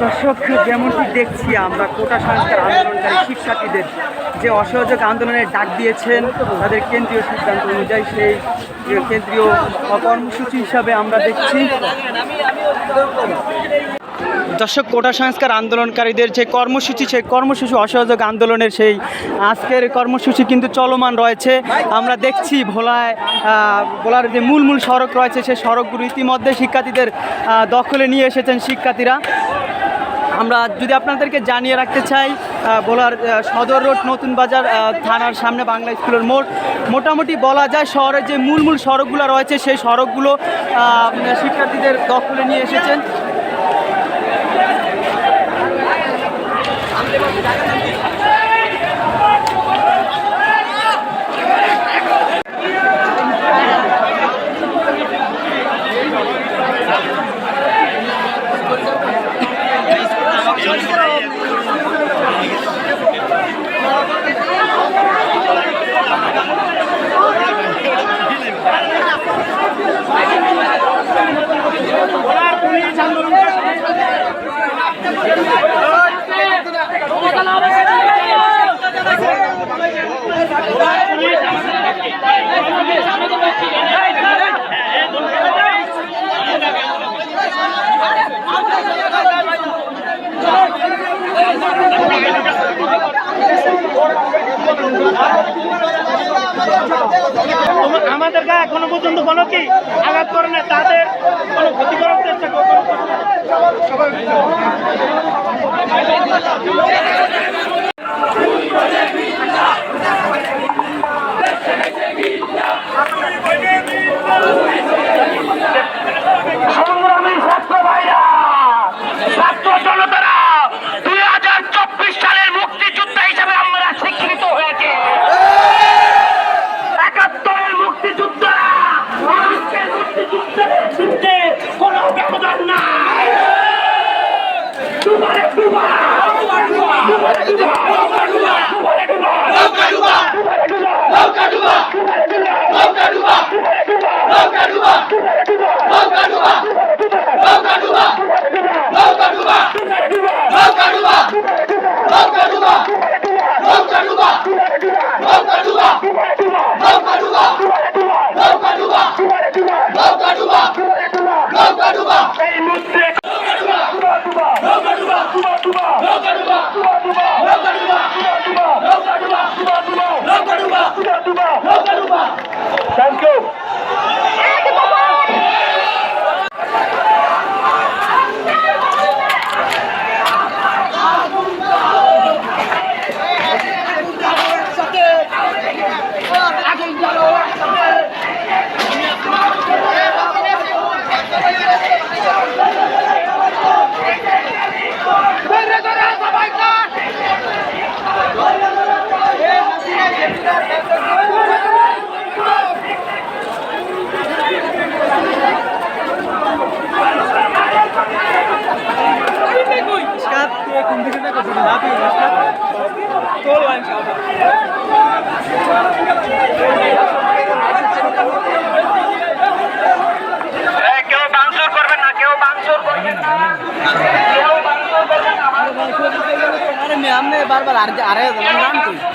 দর্শক যেমনটি দেখছি আমরা, কোটা সংস্কার আন্দোলনকারী শিক্ষার্থীদের যে অসহযোগ আন্দোলনের ডাক দিয়েছেন, তাদের কেন্দ্রীয় সিদ্ধান্ত অনুযায়ী সেই কেন্দ্রীয় কর্মসূচি হিসাবে আমরা দেখছি। দর্শক, কোটা সংস্কার আন্দোলনকারীদের যে কর্মসূচি, সেই কর্মসূচি অসহযোগ আন্দোলনের সেই আজকের কর্মসূচি কিন্তু চলমান রয়েছে। আমরা দেখছি ভোলায় ভোলার যে মূল মূল সড়ক রয়েছে, সেই সড়কগুলো ইতিমধ্যে শিক্ষার্থীদের দখলে নিয়ে এসেছেন শিক্ষার্থীরা। আমরা যদি আপনাদেরকে জানিয়ে রাখতে চাই ভোলার সদর রোড, নতুন বাজার থানার সামনে বাংলা স্কুলের মোড়। মোটামুটি বলা যায় শহরের যে মূল মূল সড়কগুলো রয়েছে, সেই সড়কগুলো শিক্ষার্থীদের দখলে নিয়ে এসেছেন। আমাদের গায়ে এখনও পর্যন্ত কোনো কি আঘাত করে না তাদের কোনো ক্ষতি করার চেষ্টা করবে সংগ্রামী এই মুহূর্তে তোমার हमने हमने बार बार आ रहे थे नाम थी